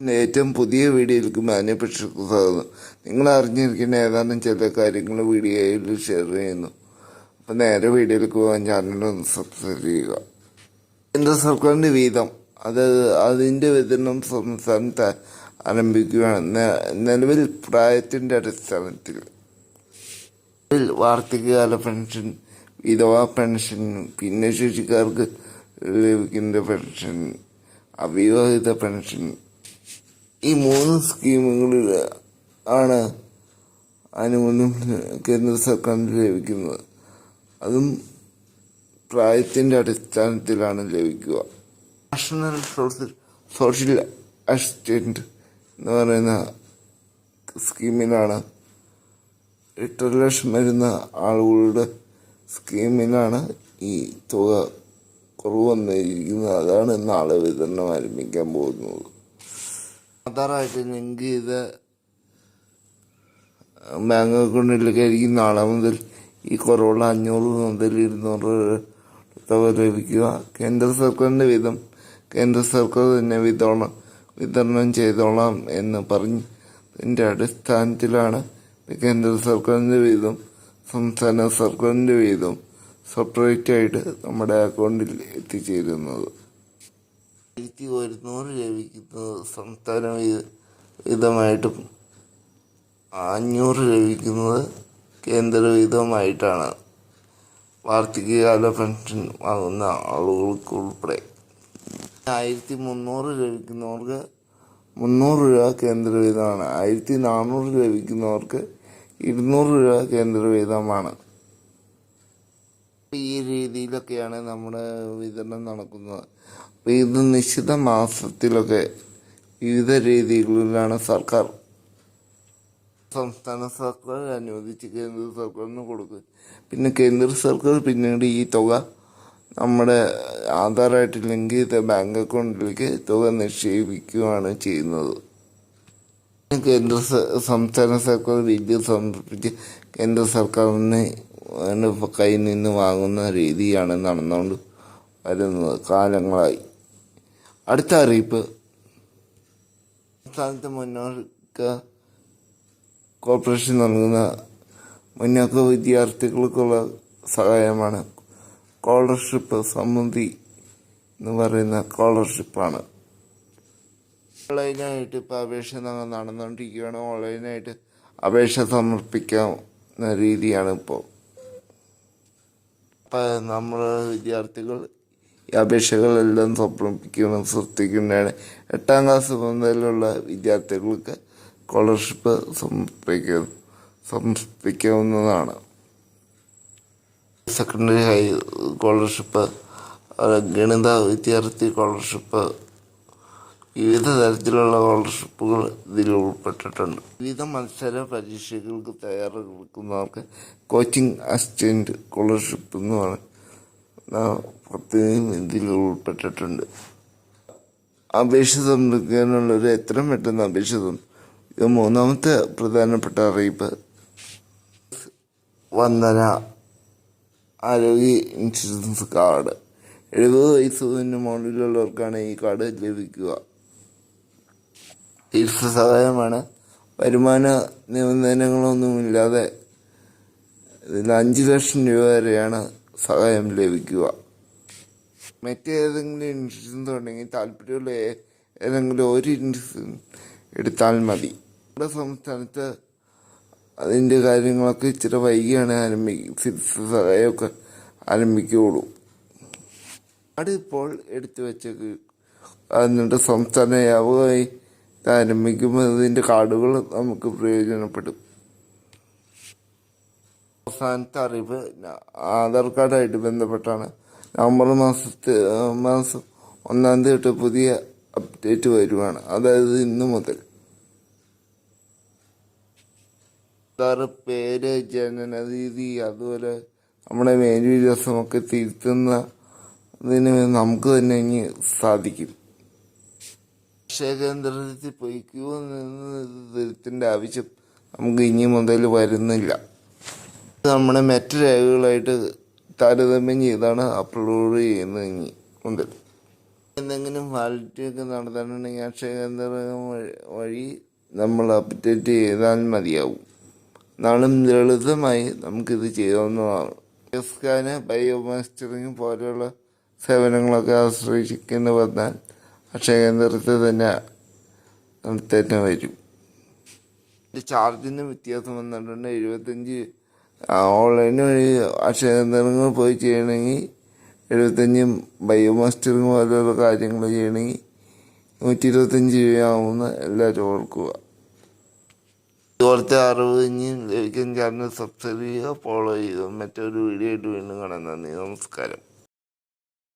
ഏറ്റവും പുതിയ വീഡിയോയിലേക്ക് മാന്യപക്ഷക്ക് സ്വാഗതം. നിങ്ങൾ അറിഞ്ഞിരിക്കുന്ന ഏതാനും ചില കാര്യങ്ങൾ വീഡിയോയിൽ ഷെയർ ചെയ്യുന്നു. അപ്പം നേരെ വീഡിയോയിലേക്ക് പോകാൻ ചാനൽ ഒന്ന് സബ്സ്ക്രൈബ് ചെയ്യുക. കേന്ദ്ര സർക്കാരിന്റെ വീതം അത് അതിന്റെ വിതരണം സംസ്ഥാനത്ത് ആരംഭിക്കുകയാണ്. നിലവിൽ പ്രായത്തിന്റെ അടിസ്ഥാനത്തിൽ വാർദ്ധക്യകാല പെൻഷൻ വിധവാ പെൻഷൻ ഭിന്നശേഷിക്കാർക്ക് ലഭിക്കുന്ന പെൻഷൻ അവിവാഹിത പെൻഷൻ ഈ മൂന്ന് സ്കീമുകളിൽ ആണ് ആനുകൂല്യം കേന്ദ്ര സർക്കാരിന് ലഭിക്കുന്നത്. അതും പ്രായത്തിന്റെ അടിസ്ഥാനത്തിലാണ് ലഭിക്കുക. നാഷണൽ സോഷ്യൽ സോഷ്യൽ അസിസ്റ്റന്റ് എന്ന് പറയുന്ന സ്കീമിലാണ് എട്ടര ലക്ഷം വരുന്ന ആളുകളുടെ സ്കീമിലാണ് ഈ തുക കുറവ് വന്നിരിക്കുന്നത്. അതാണ് നാളെ വിതരണം ആരംഭിക്കാൻ പോകുന്നത്. ആധാറായിട്ട് ലിങ്ക് ചെയ്ത ബാങ്ക് അക്കൗണ്ടിലേക്ക് ആയിരിക്കും നാളെ മുതൽ ഈ കുറവുള്ള അഞ്ഞൂറ് മുതൽ ഇരുന്നൂറ് തുക ലഭിക്കുക. കേന്ദ്ര സർക്കാരിന്റെ വിധം കേന്ദ്ര സർക്കാർ തന്നെ വിതരണം വിതരണം ചെയ്തോളാം എന്ന് പറഞ്ഞ് ഇതിന്റെ അടിസ്ഥാനത്തിലാണ് കേന്ദ്ര സർക്കാരിന്റെ വീതം സംസ്ഥാന സർക്കാരിന്റെ വീതം സെപ്പറേറ്റായിട്ട് നമ്മുടെ അക്കൗണ്ടിൽ എത്തിച്ചേരുന്നത്. ആയിരത്തി ഒരുന്നൂറ് ലഭിക്കുന്നത് സംസ്ഥാന വിധമായിട്ടും അഞ്ഞൂറ് ലഭിക്കുന്നത് കേന്ദ്ര വിധമായിട്ടാണ് വാർഷികകാല പെൻഷൻ വാങ്ങുന്ന ആളുകൾക്ക് ഉൾപ്പെടെ ആയിരത്തി മുന്നൂറ് ലഭിക്കുന്നവർക്ക് മുന്നൂറ് രൂപ കേന്ദ്ര വീതമാണ് ആയിരത്തി നാനൂറ് ലഭിക്കുന്നവർക്ക് ഇരുന്നൂറ് രൂപ കേന്ദ്ര വീതമാണ് ഈ രീതിയിലൊക്കെയാണ് നമ്മുടെ വിതരണം നടക്കുന്നത്. ഇത് നിശ്ചിത മാസത്തിലൊക്കെ വിവിധ രീതികളിലാണ് സർക്കാർ സംസ്ഥാന സർക്കാർ അനുവദിച്ച് കേന്ദ്ര സർക്കാരിന് കൊടുക്കും പിന്നെ കേന്ദ്ര സർക്കാർ പിന്നീട് ഈ തുക നമ്മുടെ ആധാറായിട്ട് ലിങ്ക് ചെയ്ത ബാങ്ക് അക്കൗണ്ടിലേക്ക് തുക നിക്ഷേപിക്കുകയാണ് ചെയ്യുന്നത്. കേന്ദ്ര സംസ്ഥാന സർക്കാർ വിദ്യ സമർപ്പിച്ച് കേന്ദ്ര സർക്കാരിന് കയ്യിൽ നിന്ന് വാങ്ങുന്ന രീതിയാണ് നടന്നുകൊണ്ട് വരുന്നത് കാലങ്ങളായി. അടുത്ത അറിയിപ്പ്. സംസ്ഥാനത്ത് മുന്നോക്ക കോർപ്പറേഷൻ നൽകുന്ന മുന്നോക്ക വിദ്യാർത്ഥികൾക്കുള്ള സഹായമാണ് സ്കോളർഷിപ്പ് സമിതി എന്ന് പറയുന്ന സ്കോളർഷിപ്പാണ് ഓൺലൈനായിട്ട് ഇപ്പോൾ അപേക്ഷ നടന്നുകൊണ്ടിരിക്കുകയാണ് ഓൺലൈനായിട്ട് അപേക്ഷ സമർപ്പിക്കാവുന്ന രീതിയാണ് ഇപ്പോൾ നമ്മൾ വിദ്യാർത്ഥികൾ ഈ അപേക്ഷകളെല്ലാം സമർപ്പിക്കണം ശ്രദ്ധിക്കുന്നതാണ്. എട്ടാം ക്ലാസ് മുതലുള്ള വിദ്യാർത്ഥികൾക്ക് സ്കോളർഷിപ്പ് സമർപ്പിക്കുന്നു സമർപ്പിക്കാവുന്നതാണ്. സെക്കൻഡറി ഹൈ സ്കോളർഷിപ്പ് ഗണിത വിദ്യാർത്ഥി സ്കോളർഷിപ്പ് വിവിധ തരത്തിലുള്ള സ്കോളർഷിപ്പുകൾ ഇതിൽ ഉൾപ്പെട്ടിട്ടുണ്ട്. വിവിധ മത്സര പരീക്ഷകൾക്ക് തയ്യാറെടുക്കുന്നവർക്ക് കോച്ചിങ് അസിസ്റ്റന്റ് സ്കോളർഷിപ്പ് എന്ന് പറയുന്ന പദ്ധതിയും ഇതിൽ ഉൾപ്പെട്ടിട്ടുണ്ട്. അപേക്ഷ സമർപ്പിക്കാനുള്ളവർ എത്രയും പെട്ടെന്ന് അപേക്ഷ. ഇത് മൂന്നാമത്തെ പ്രധാനപ്പെട്ട അറിയിപ്പ്. വന്ദന ആരോഗ്യ ഇൻഷുറൻസ് കാർഡ്. എഴുപത് വയസ്സിന് മുകളിലുള്ളവർക്കാണ് ഈ കാർഡ് ലഭിക്കുക. ചികിത്സ സഹായമാണ്. വരുമാന നിബന്ധനകളൊന്നുമില്ലാതെ ഇതിൽ അഞ്ച് ലക്ഷം രൂപ വരെയാണ് സഹായം ലഭിക്കുക. മറ്റേതെങ്കിലും ഇൻഷുറൻസ് ഉണ്ടെങ്കിൽ താല്പര്യമുള്ള ഏതെങ്കിലും ഒരു ഇൻഷുറൻസ് എടുത്താൽ മതി. നമ്മുടെ സംസ്ഥാനത്ത് അതിന്റെ കാര്യങ്ങളൊക്കെ ഇച്ചിരി വൈകിയാണ് ആരംഭിക്കുക സഹായമൊക്കെ ആരംഭിക്കുകയുള്ളൂ. ഇപ്പോൾ എടുത്തു വെച്ചേക്ക്. എന്നിട്ട് സംസ്ഥാന വ്യാപകമായി ആരംഭിക്കുമ്പോൾ ഇതിന്റെ കാർഡുകൾ നമുക്ക് പ്രയോജനപ്പെടും. അവസാനത്തെ അറിവ് ആധാർ കാർഡായിട്ട് ബന്ധപ്പെട്ടാണ്. നവംബർ മാസത്തെ മാസം ഒന്നാം തീയതി തൊട്ട് പുതിയ അപ്ഡേറ്റ് വരുവാണ്. അതായത് ഇന്നു മുതൽ. ആധാർ പേര് ജനനതീതി അതുപോലെ നമ്മുടെ മേൽവിലാസമൊക്കെ തിരുത്തുന്ന തിരുത്തുന്നതിന് നമുക്ക് തന്നെ ഇനി സാധിക്കും. അക്ഷയ കേന്ദ്രത്തിൽ പോയി ക്യൂ നിന്ന് തിരുത്തേണ്ട ആവശ്യം നമുക്ക് ഇനി മുതൽ വരുന്നില്ല. നമ്മുടെ മറ്റു രേഖകളായിട്ട് താരതമ്യം ചെയ്താണ് അപ്ലോഡ് ചെയ്യുന്നത് ഉണ്ട് എന്തെങ്കിലും വാലിറ്റി ഒക്കെ നടത്താനുണ്ടെങ്കിൽ അക്ഷയ കേന്ദ്രം വഴി- നമ്മൾ അപ്ഡേറ്റ് ചെയ്താൽ മതിയാവും. നാളും ലളിതമായി നമുക്കിത് ചെയ്യാവുന്നതാണ്. സ്കാന് ബയോമാസ്റ്ററിങ് പോലെയുള്ള സേവനങ്ങളൊക്കെ ആശ്രയിക്കേണ്ടി വന്നാൽ അക്ഷയ കേന്ദ്രത്തിൽ തന്നെ നടത്തേണ്ടി വരും. ചാർജിന് വ്യത്യാസം വന്നിട്ടുണ്ട്. എഴുപത്തഞ്ച് ഓൺലൈൻ വഴി അക്ഷയ കേന്ദ്രങ്ങൾ പോയി ചെയ്യണമെങ്കിൽ എഴുപത്തഞ്ചും ബയോമാസ്റ്ററിങ് പോലെയുള്ള കാര്യങ്ങൾ ചെയ്യണമെങ്കിൽ നൂറ്റി ഇരുപത്തഞ്ച് രൂപയാവുമെന്ന് എല്ലാവരും ഓർക്കുക. ഇതുപോലത്തെ അറിവ് ഇനി ലഭിക്കാൻ ചാനൽ സബ്സ്ക്രൈബ് ചെയ്യുക ഫോളോ ചെയ്യുക. മറ്റൊരു വീഡിയോ ആയിട്ട് വീണ്ടും കാണാൻ നന്ദി. നമസ്കാരം.